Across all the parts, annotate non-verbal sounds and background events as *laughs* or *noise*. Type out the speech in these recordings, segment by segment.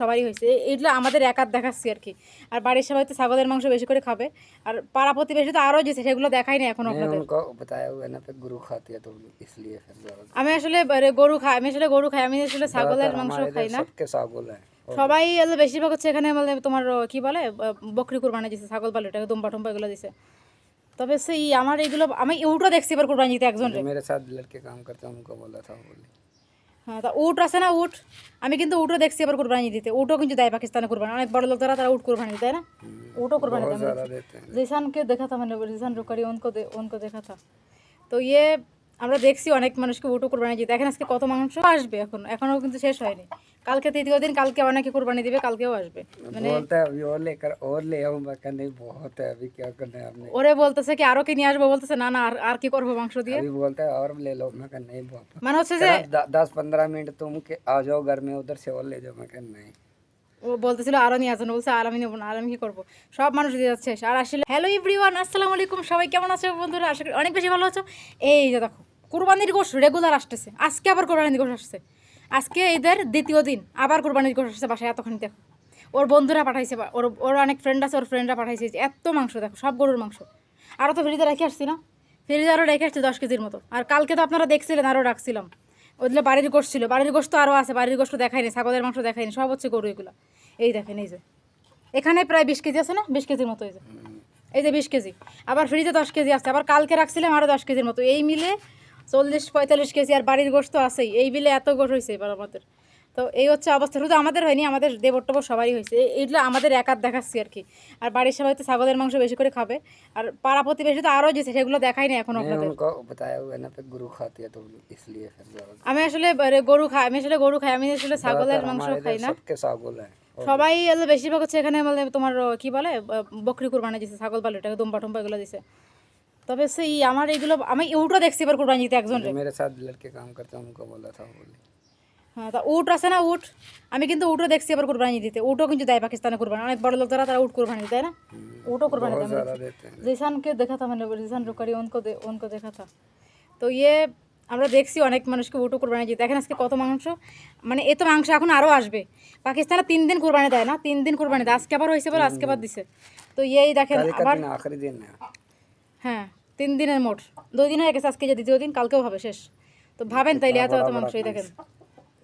সবারই হয়েছে এ- এগুলো আমাদের একার দেখাচ্ছি আর কি আর বাড়ির সবাই তো ছাগলের মাংস বেশি করে খাবে আর পাড়া প্রতিবেশী তো আরও যেছে সেগুলো দেখাই না এখন नहीं আপনাদের उनको बताया हुआ है ना फिर गुरु खाती है तो इसलिए फिर ज्यादा- আমি আসলে আরে গরু খাই আমি আসলে গরু খাই আমি আসলে ছাগলের ज्यादातर মাংস हमारे খাই इधर না सबके सागुल है সবাই হলো বেশিরভাগ হচ্ছে এখানে মানে তোমার ও, কি বলে আহ, বকরি কুরবানি দিছে ছাগল পালে এটাকে দুম্বা টুম্বা এগুলো দিছে তবে সেই আমার এইগুলো আমি উটও দেখছি এবার কুরবানি দিতে একজন जो मेरे साथ लड़के काम करते हैं उनको बोला था बोले হ্যাঁ তা উট আছে না উট? আমি কিন্তু উটও দেখছি আবার কোরবানি দিতে। উটও কিন্তু দেয় পাকিস্তানে কোরবানি। অনেক বড় লোক যারা তারা উট কোরবানি দেয় না? উটও কোরবানি দেয়। জিসানকে দেখা মানে জিসান রুকারি অনকো অনকো দেখা থা তো ইয়ে আমরা দেখছি অনেক মানুষকে উটও কোরবানি দিতে। এখন আজকে কত মাংস আসবে এখন। এখনও কিন্তু শেষ হয়নি। কালকে তৃতীয় দিন কালকে অনেকে কোরবানি দিবে কালকেও আসবে মানে बोलता है अभी और लेकर और ले आऊँ मैं कहा नहीं बहुत है अभी क्या करना है आपने ওরে বলতেছে কি আরো কি নিয়ে আসবো বলতেছে না না আর আর কি করবো মাংস দিয়ে अभी बोलता है और ले लो मैं कहा नहीं बहुत মানে হচ্ছে যে दस पंद्रह मिनट तुम के आ जाओ घर में उधर से और ले जाओ मैं कहा नहीं ও বলতেছিল আরো নিয়ে আসবেন বলছে আর আমি নেবো না আর আমি কি করবো সব মানুষ দিয়ে যাচ্ছে আর আসলে হ্যালো এভরিওয়ান আসসালামু আলাইকুম সবাই কেমন আছো বন্ধুরা আশা করি অনেক বেশি ভালো আছো এই যে দেখো কুরবানির গোশ রেগুলার আসতেছে আজকে আবার কোরবানির গোশ আসছে আজকে ঈদের দ্বিতীয় দিন, আবার কোরবানির গোশ আসছে বাসায় এতখানি দেখো। ওর বন্ধুরা পাঠাইছে, ওর ওর অনেক ফ্রেন্ড আছে, ওর ফ্রেন্ডরা পাঠাইছে এত মাংস দেখো, সব গরুর মাংস। আরও তো ফ্রিজে রেখে আসছি না। ফ্রিজে আরও রেখে আসছি দশ কেজির মতো। আর কালকে তো আপনারা দেখছিলেন, আরও রাখছিলাম। ওইগুলো বাড়ির গোশ ছিল, বাড়ির গোশ তো আরও আছে, বাড়ির গোশ তো দেখায়নি ছাগলের মাংস দেখায়নি সব হচ্ছে গরু এগুলো। এই দেখেন, এই যে। এখানে প্রায় বিশ কেজি আছে না? বিশ কেজির মতো, এই যে। এই যে বিশ কেজি। আবার ফ্রিজে দশ কেজি আছে, আবার কালকে রাখছিলাম আরও দশ কেজির মতো। এই মিলে চল্লিশ পঁয়তাল্লিশ কেজি আর বাড়ির গোষ্ঠ আছেই। এই বিলে এত গোস্ত হয়েছে এবার আমাদের। তো এই হচ্ছে অবস্থা। শুধু আমাদের হয়নি আমাদের দেবর টেবর সবারই হয়েছে এইগুলো আমাদের একার দেখাচ্ছি আর কি। আর বাড়ির সবাই তো ছাগলের মাংস বেশি করে খাবে। আর পাড়া প্রতিবেশী তো আরও যেছে সেগুলো দেখাই না এখন আমি আসলে গরু খাই আমি আসলে গরু খাই আমি আসলে ছাগলের মাংস খাই না। সবাই বেশিরভাগ হচ্ছে এখানে মানে তোমার কি বলে? বকরি কুরবানা দিছে ছাগল পালু এটাকে দুম্বা টুম্বা এগুলো দিছে। তবে সেই আমার এইগুলো আমি ওটা দেখছি এবার কোরবানিতে একজন মেরে সাথ লড়কে কাম করতে আমাকে বলা থা বলে। হ্যাঁ তা উট আছে না উট? আমি কিন্তু উটও দেখছি এবার কোরবানি দিতে উটও কিন্তু দেয় পাকিস্তানে কোরবানি। অনেক বড় লোক যারা তারা উট কোরবানি দেয় না? উটও কোরবানি দেয়। জিসানকে দেখা থা মানে জিসান রুকারি উনকো উনকো দেখা থা তো ইয়ে আমরা দেখছি অনেক মানুষকে উটও কোরবানি দিতে। দেখেন আজকে কত মাংস। মানে এ তো মাংস এখন আরও আসবে। পাকিস্তানে তিন দিন কোরবানি দেয় না? তিন দিন কোরবানি দেয়। আজকে আবার হয়েছে বলে আজকে আবার দিছে। তো ইয়েই দেখেন আবার হ্যাঁ। তিন দিনের মোট। দুই দিন হয়ে গেছে আজকে যে দ্বিতীয় দিন কালকেও হবে শেষ। তো ভাবেন তাইলে এত এত মাংস এই দেখেন।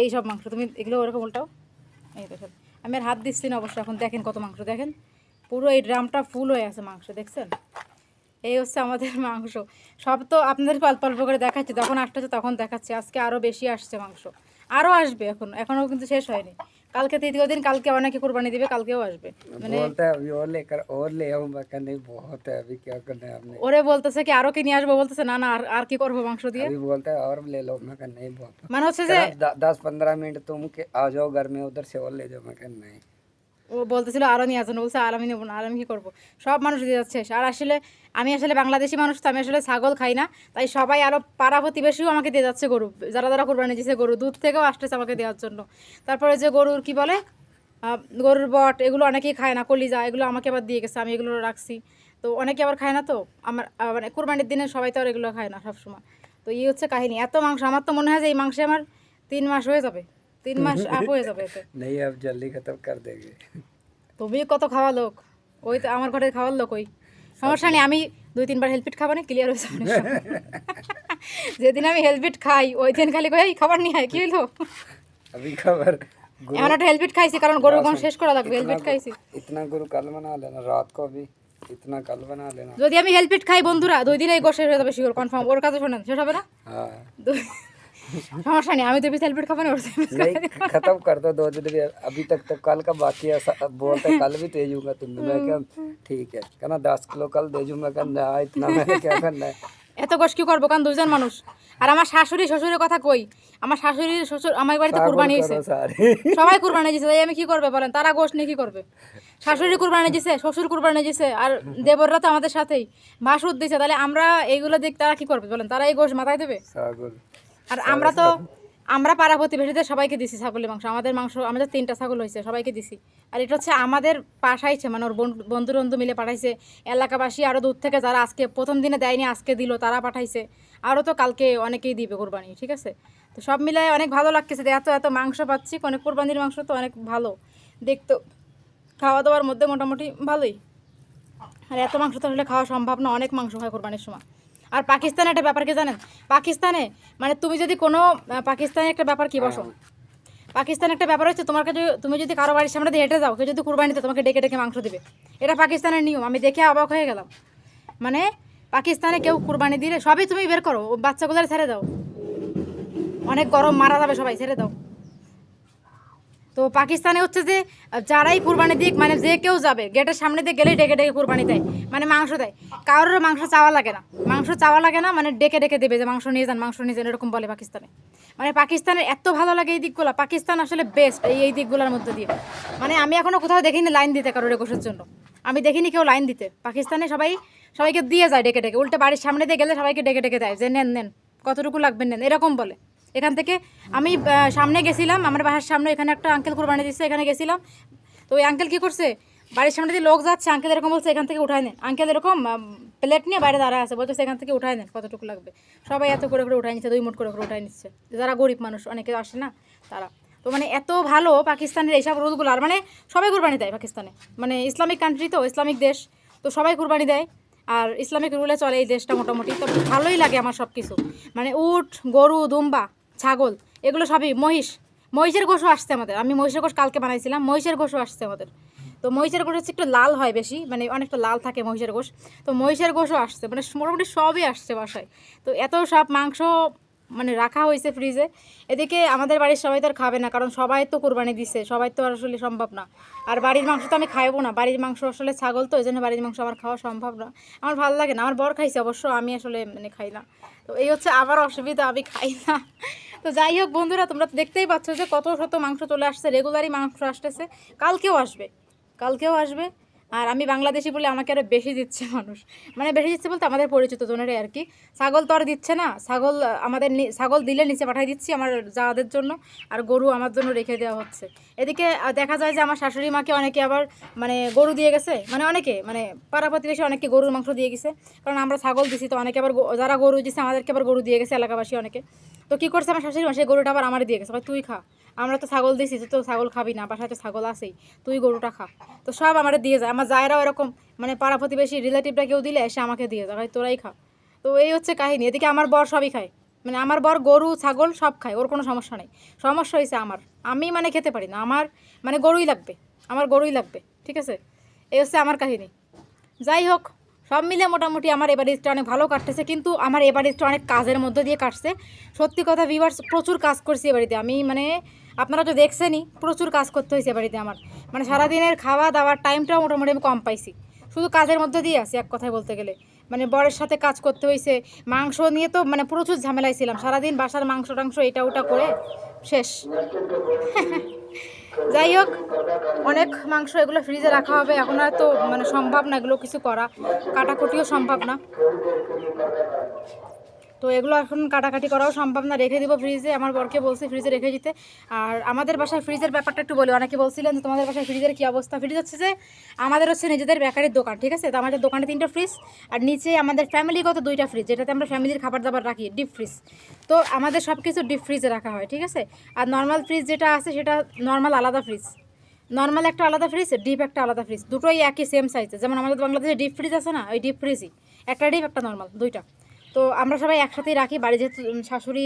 এই সব মাংস তুমি এগুলো ওরকম উল্টাও। এই দেখেন। আমি আর হাত দিচ্ছি না অবশ্য এখন দেখেন কত মাংস। দেখেন পুরো এই ড্রামটা ফুল হয়ে আছে মাংস দেখছেন? এই হচ্ছে আমাদের *laughs* মাংস। সব তো আপনাদের অল্প অল্প করে দেখাচ্ছি যখন আসতেছে তখন দেখাচ্ছি। আজকে আরও বেশি আসছে মাংস। আরও আসবে এখন এখনও কিন্তু শেষ হয়নি। কালকে তৃতীয় দিন কালকে অনেকে কোরবানি দিবে কালকেও আসবে মানে बोलता है अभी और लेकर और ले आऊँ मैं कहा नहीं बहुत है अभी क्या करना है आपने ওরে বলতেছে কি আরও কি নিয়ে আসবো বলতেছে না না আর আর কি করবো মাংস দিয়ে अभी बोलता है और ले लो मैं कहा नहीं बहुत মানে হচ্ছে যে कहा, द- दस पंद्रह मिनट तुम के आ जाओ घर में उधर से और ले जाओ मैं कहा नहीं ও বলতেছিল আরও নিয়ে আসেন বলছে, আর আমি নেব না, আর আমি কি করব? সব মানুষ দিয়ে যাচ্ছে। আর আসলে আমি আসলে বাংলাদেশি মানুষ, তো আমি আসলে ছাগল খাই না। তাই সবাই আরও পাড়া প্রতিবেশীও আমাকে দিয়ে যাচ্ছে গরু। যারা যারা কোরবানি দিয়েছে গরু দুধ থেকেও আসতেছে আমাকে দেওয়ার জন্য। তারপরে যে গরুর কি বলে গরুর বট, এগুলো অনেকেই খায় না, কলিজা, এগুলো আমাকে আবার দিয়ে গেছে, আমি এগুলো রাখছি। তো অনেকে আবার খায় না তো? আমার মানে কোরবানির দিনে সবাই তো আর এগুলো খায় না সবসময়। তো এই হচ্ছে কাহিনী। এত মাংস, আমার তো মনে হয় যে এই মাংসে আমার তিন মাস হয়ে যাবে। তিন মাস আপ হয়ে যাবে এতে नहीं अब जल्दी खत्म कर देंगे তুমি কত খাওয়া লোক ওই তো আমার ঘরে খাওয়ার লোক ওই সমস্যা নেই আমি দুই তিনবার হেলপিট খাবো না ক্লিয়ার হয়ে যাবে *laughs* যেদিন আমি হেলপিট খাই ওই দিন খালি কই খাবার নিয়ে আয় কি হইলো अभी खबर गुरु এখন একটা হেলপিট খাইছি কারণ গরুর গম শেষ করা লাগবে হেলপিট খাইছি इतना गुरु कल बना लेना रात को भी इतना कल बना लेना যদি আমি হেলপিট খাই বন্ধুরা দুই দিন এই গোশ শেষ হয়ে যাবে শিওর কনফার্ম ওর কাছে শোনেন শেষ হবে না हाँ দুই- সমস্যা নেই আমি তো পিস হেলপিট খাবো না ওর থেকে नहीं खत्म कर दो दो दिन भी अभी तक तो कल का बाकी है स- बोलते कल भी दे दूंगा तुम मैं क्या ठीक है कहना दस किलो कल दे दूंगा कहना इतना मैंने क्या करना है এত গোশ কি করবো কারণ দুইজন মানুষ আর আমার শাশুড়ি শ্বশুরের কথা কই আমার শাশুড়ি শ্বশুর আমার বাড়িতে पागल কুরবানি হয়েছে करो सारे সবাই কুরবানি দিছে তাই আমি কি করবে বলেন তারা গোশ নিয়ে কি করবে শাশুড়ি কুরবানি দিছে শ্বশুর কুরবানি দিছে আর দেবররা তো আমাদের সাথেই ভাসুর দিছে তাহলে আমরা এইগুলো দিক তারা কি করবে বলেন তারা এই গোশ মাথায় দেবে सागुल আর আমরা তো আমরা পাড়া প্রতিবেশীদের সবাইকে দিছি ছাগলের মাংস। আমাদের মাংস আমাদের তিনটা ছাগল হয়েছে সবাইকে দিছি। আর এটা হচ্ছে আমাদের পাঠাইছে মানে ওর বন্ধু বন্ধু মিলে পাঠাইছে। এলাকাবাসী আরও দূর থেকে যারা আজকে প্রথম দিনে দেয়নি আজকে দিল তারা পাঠাইছে। আরও তো কালকে অনেকেই দিবে কোরবানি ঠিক আছে? তো সব মিলে অনেক ভালো লাগতেছে। এত এত মাংস পাচ্ছি অনেক কোরবানির মাংস তো অনেক ভালো। দেখতো খাওয়া দাওয়ার মধ্যে মোটামুটি ভালোই। আর এত মাংস তো আসলে খাওয়া সম্ভব না অনেক মাংস হয় কোরবানির সময়। আর পাকিস্তানে একটা ব্যাপার কি জানেন? পাকিস্তানে মানে তুমি যদি কোনো পাকিস্তানে একটা ব্যাপার কি বসো? পাকিস্তানে একটা ব্যাপার হচ্ছে তোমার কাছে তুমি যদি কারও বাড়ির সামনে দিয়ে হেঁটে যাও, কেউ যদি কুরবানিতে তোমাকে ডেকে ডেকে মাংস দেবে। এটা পাকিস্তানের নিয়ম, আমি দেখে অবাক হয়ে গেলাম। মানে পাকিস্তানে কেউ কুরবানি দিলে সবই তুমি বের করো ও বাচ্চাগুলোর ছেড়ে দাও। অনেক গরম, মারা যাবে সবাই, ছেড়ে দাও। তো পাকিস্তানে হচ্ছে যে, যারাই কুরবানি দিক মানে যে কেউ যাবে, গেটের সামনে দিয়ে গেলেই ডেকে ডেকে কুরবানি দেয় মানে মাংস দেয়। কারোর মাংস চাওয়া লাগে না। মাংস চাওয়া লাগে না মানে ডেকে ডেকে দেবে যে মাংস নিয়ে যান, মাংস নিয়ে যান, এরকম বলে পাকিস্তানে। মানে পাকিস্তানের এত ভালো লাগে এই দিকগুলো, পাকিস্তান আসলে বেস্ট এই এই দিকগুলোর মধ্যে দিয়ে। মানে আমি এখনও কোথাও দেখিনি লাইন দিতে কারোর একুশের জন্য। আমি দেখিনি কেউ লাইন দিতে। পাকিস্তানে সবাই, সবাইকে দিয়ে যায় ডেকে ডেকে। উল্টে বাড়ির সামনে দিয়ে গেলে সবাইকে ডেকে ডেকে দেয় যে, নেন নেন, কতটুকু লাগবে, নেন। এরকম বলে। এখান থেকে আমি সামনে গেছিলাম, আমার বাসার সামনে এখানে একটা আঙ্কেল কোরবানি দিচ্ছে এখানে গেছিলাম। তো ওই আঙ্কেল কী করছে? বাড়ির সামনে দিয়ে লোক যাচ্ছে আঙ্কেল এরকম বলছে, এখান থেকে উঠায় নেন। আঙ্কেল এরকম প্লেট নিয়ে বাইরে দাঁড়ায় আছে বলছে এখান থেকে উঠায় নেন, কতটুকু লাগবে? সবাই এত করে করে উঠায় নিচ্ছে, দুই মুঠ করে করে উঠায় নিচ্ছে। যারা গরিব মানুষ, অনেকে আসে না, তারা। তো মানে এত ভালো পাকিস্তানের এইসব রুলগুলো, আর মানে সবাই কুরবানি দেয় পাকিস্তানে। মানে ইসলামিক কান্ট্রি তো, ইসলামিক দেশ, তো সবাই কুরবানি দেয়। আর ইসলামিক রুলে চলে এই দেশটা মোটামুটি, তো ভালোই লাগে আমার সব কিছু মানে উট, গরু, দুম্বা ছাগল, এগুলো সবই মহিষ। মহিষের গোশও আসছে আমাদের। আমি মহিষের গোশ কালকে বানাইছিলাম, মহিষের গোশও আসছে আমাদের। তো মহিষের গোশ হচ্ছে একটু লাল হয় বেশি মানে অনেকটা লাল থাকে মহিষের গোশ। তো মহিষের গোশও আসছে মানে মোটামুটি সবই আসছে বাসায়। তো এত সব মাংস মানে রাখা হয়েছে ফ্রিজে। এদিকে আমাদের বাড়ির সবাই তো আর খাবে না, কারণ সবাই তো কোরবানি দিচ্ছে সবাই তো আর আসলে সম্ভব না। আর বাড়ির মাংস তো আমি খাইবো না, বাড়ির মাংস আসলে ছাগল তো এই জন্য বাড়ির মাংস আমার খাওয়া সম্ভব না। আমার ভালো লাগে না, আমার বর খাইছে অবশ্য, আমি আসলে মানে খাই না। তো এই হচ্ছে আমার অসুবিধা, আমি খাই না। তো যাই হোক বন্ধুরা, তোমরা দেখতেই পাচ্ছ যে কত শত মাংস চলে আসছে, রেগুলারই মাংস আসতেছে। কালকেও আসবে কালকেও আসবে। আর আমি বাংলাদেশি বলে আমাকে আরও বেশি দিচ্ছে মানুষ। মানে বেশি দিচ্ছে বলতে আমাদের পরিচিত জনেরই আর কি। ছাগল তো আর দিচ্ছে না, ছাগল আমাদের ছাগল দিলে নিচে পাঠিয়ে দিচ্ছি আমার যাদের জন্য, আর গরু আমার জন্য রেখে দেওয়া হচ্ছে। এদিকে দেখা যায় যে আমার শাশুড়ি মাকে অনেকে আবার মানে গরু দিয়ে গেছে মানে অনেকে মানে পাড়া প্রতিবেশী অনেকে গরুর মাংস দিয়ে গেছে। কারণ আমরা ছাগল দিছি তো অনেকে আবার যারা গরু দিচ্ছে আমাদেরকে আবার গরু দিয়ে গেছে এলাকাবাসী অনেকে। তো কী করছে আমার শাশুড়ি সেই গরুটা আবার আমার দিয়ে গেছে। তুই খা। আমরা তো ছাগল তুই তো ছাগল খাবি না, বাসায় তো ছাগল আছেই। তুই গরুটা খা। তো সব আমার দিয়ে যায়। আমার জায়রাও এরকম মানে পাড়া প্রতিবেশী রিলেটিভটা কেউ দিলে এসে আমাকে দিয়ে যায়। ভাই তোরাই খা। তো এই হচ্ছে কাহিনী। এদিকে আমার বর সবই খায়। মানে আমার বর গরু, ছাগল সব খায়। ওর কোনো সমস্যা নেই। সমস্যা হয়েছে আমার। আমি মানে খেতে পারি না। আমার মানে গরুই লাগবে। আমার গরুই লাগবে। ঠিক আছে? এই হচ্ছে আমার কাহিনী। যাই হোক সব মিলে মোটামুটি আমার ইস্টটা অনেক ভালো কাটতেছে, কিন্তু আমার ইস্টটা অনেক কাজের মধ্যে দিয়ে কাটছে। সত্যি কথা ভিভার্স প্রচুর কাজ করছি এ বাড়িতে। আমি মানে আপনারা তো দেখছেনই, প্রচুর কাজ করতে হয়েছে বাড়িতে আমার। মানে সারাদিনের খাওয়া দাওয়ার টাইমটাও মোটামুটি আমি কম পাইছি। শুধু কাজের মধ্যে দিয়ে আছি, এক কথায় বলতে গেলে। মানে বরের সাথে কাজ করতে হয়েছে মাংস নিয়ে তো মানে প্রচুর ঝামেলায় ছিলাম। সারাদিন বাসার মাংস টাংস এটা ওটা করে শেষ। *laughs* যাই হোক, অনেক মাংস এগুলো ফ্রিজে রাখা হবে। এখন আর তো মানে সম্ভব না এগুলো কিছু করা। কাটাকুটিও সম্ভব না। তো এগুলো এখন কাটাকাটি করাও সম্ভব না। রেখে দিব ফ্রিজে আমার বরকে বলছি ফ্রিজে রেখে দিতে। আর আমাদের বাসায় ফ্রিজের ব্যাপারটা একটু বলি। অনেকে বলছিলেন যে তোমাদের বাসায় ফ্রিজের কী অবস্থা? ফ্রিজ হচ্ছে যে আমাদের হচ্ছে নিজেদের বেকারির দোকান, ঠিক আছে? তো আমাদের দোকানে তিনটা ফ্রিজ আর নিচে আমাদের ফ্যামিলিগত দুইটা ফ্রিজ যেটাতে আমরা ফ্যামিলির খাবার দাবার রাখি ডিপ ফ্রিজ তো আমাদের সব কিছু ডিপ ফ্রিজে রাখা হয়, ঠিক আছে? আর নর্মাল ফ্রিজ যেটা আছে, সেটা নর্মাল আলাদা ফ্রিজ নর্মাল একটা আলাদা ফ্রিজ ডিপ একটা আলাদা ফ্রিজ দুটোই একই সেম সাইজে যেমন আমাদের বাংলাদেশে ডিপ ফ্রিজ আছে না, ওই ডিপ ফ্রিজই একটা ডিপ একটা নর্মাল দুইটা। তো আমরা সবাই একসাথেই রাখি। বাড়ি যেহেতু শাশুড়ি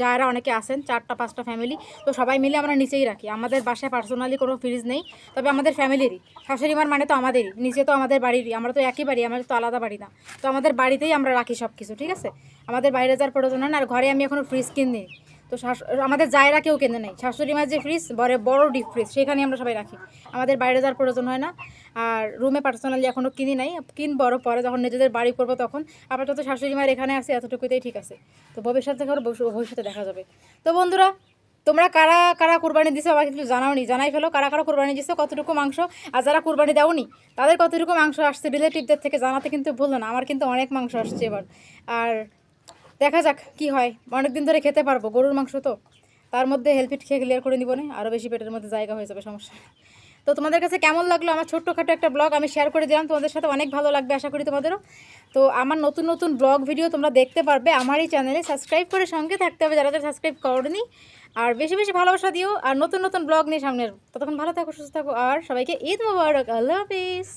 যারা অনেকে আসেন চারটা, পাঁচটা ফ্যামিলি তো সবাই মিলে আমরা নিচেই রাখি। আমাদের বাসায় পার্সোনালি কোনো ফ্রিজ নেই, তবে আমাদের ফ্যামিলিরই। শাশুড়ি মার মানে তো আমাদেরই নিচে তো আমাদের বাড়িরই। আমরা তো একই বাড়ি আমাদের তো আলাদা বাড়ি না। তো আমাদের বাড়িতেই আমরা রাখি সব কিছু ঠিক আছে? আমাদের বাইরে যাওয়ার প্রয়োজন হয় না, আর ঘরে আমি এখনও ফ্রিজ কিনি। তো শাশু- আমাদের জায়রা কেউ কেনে নেই। শাশুড়ি মার যে ফ্রিজ বড় বড় ডিপ ফ্রিজ সেখানে আমরা সবাই রাখি। আমাদের বাইরে যাওয়ার প্রয়োজন হয় না। আর রুমে পার্সোনালি এখনও কিনি নাই। কিন বড় পরে যখন নিজেদের বাড়ি করব তখন। আপাতত শাশুড়ি মায়ের এখানে আছে, এতটুকুতেই ঠিক আছে। তো ভবিষ্যতে করে ভবিষ্যতে দেখা যাবে। তো বন্ধুরা, তোমরা কারা কারা কুরবানি দিছো আমাকে জানাও নি জানাই ফেলো, কারা কারা কুরবানি দিছো, কতটুকু মাংস? আর যারা কুরবানি দাওনি, তাদের কতটুকু মাংস আসছে রিলেটিভদের থেকে জানাতে কিন্তু ভুলো না। আমার কিন্তু অনেক মাংস আসছে এবার। আর দেখা যাক কি হয়। অনেক দিন ধরে খেতে পারব, গরুর মাংস তো। তার মধ্যে হেলপিট খেয়ে ক্লিয়ার করে নিব না আরও বেশি পেটের মধ্যে জায়গা হয়ে যাবে সমস্যা। তো তোমাদের কাছে কেমন লাগল আমার ছোট্টখাটো একটা ব্লগ আমি শেয়ার করে দিলাম, তোমাদের সাথে অনেক ভালো লাগবে, আশা করি তোমাদেরও। তো আমার নতুন নতুন ব্লগ ভিডিও তোমরা দেখতে পারবে আমার এই চ্যানেলে সাবস্ক্রাইব করে সঙ্গে থাকতে হবে যারা যারা সাবস্ক্রাইব করনি। আর বেশি বেশি ভালোবাসা দিও, আর নতুন নতুন ব্লগ নিয়ে সামনের ততক্ষণ ভালো থাকো, সুস্থ থাকো, আর সবাইকে ঈদ মোবারক। আল্লাহ হাফিজ।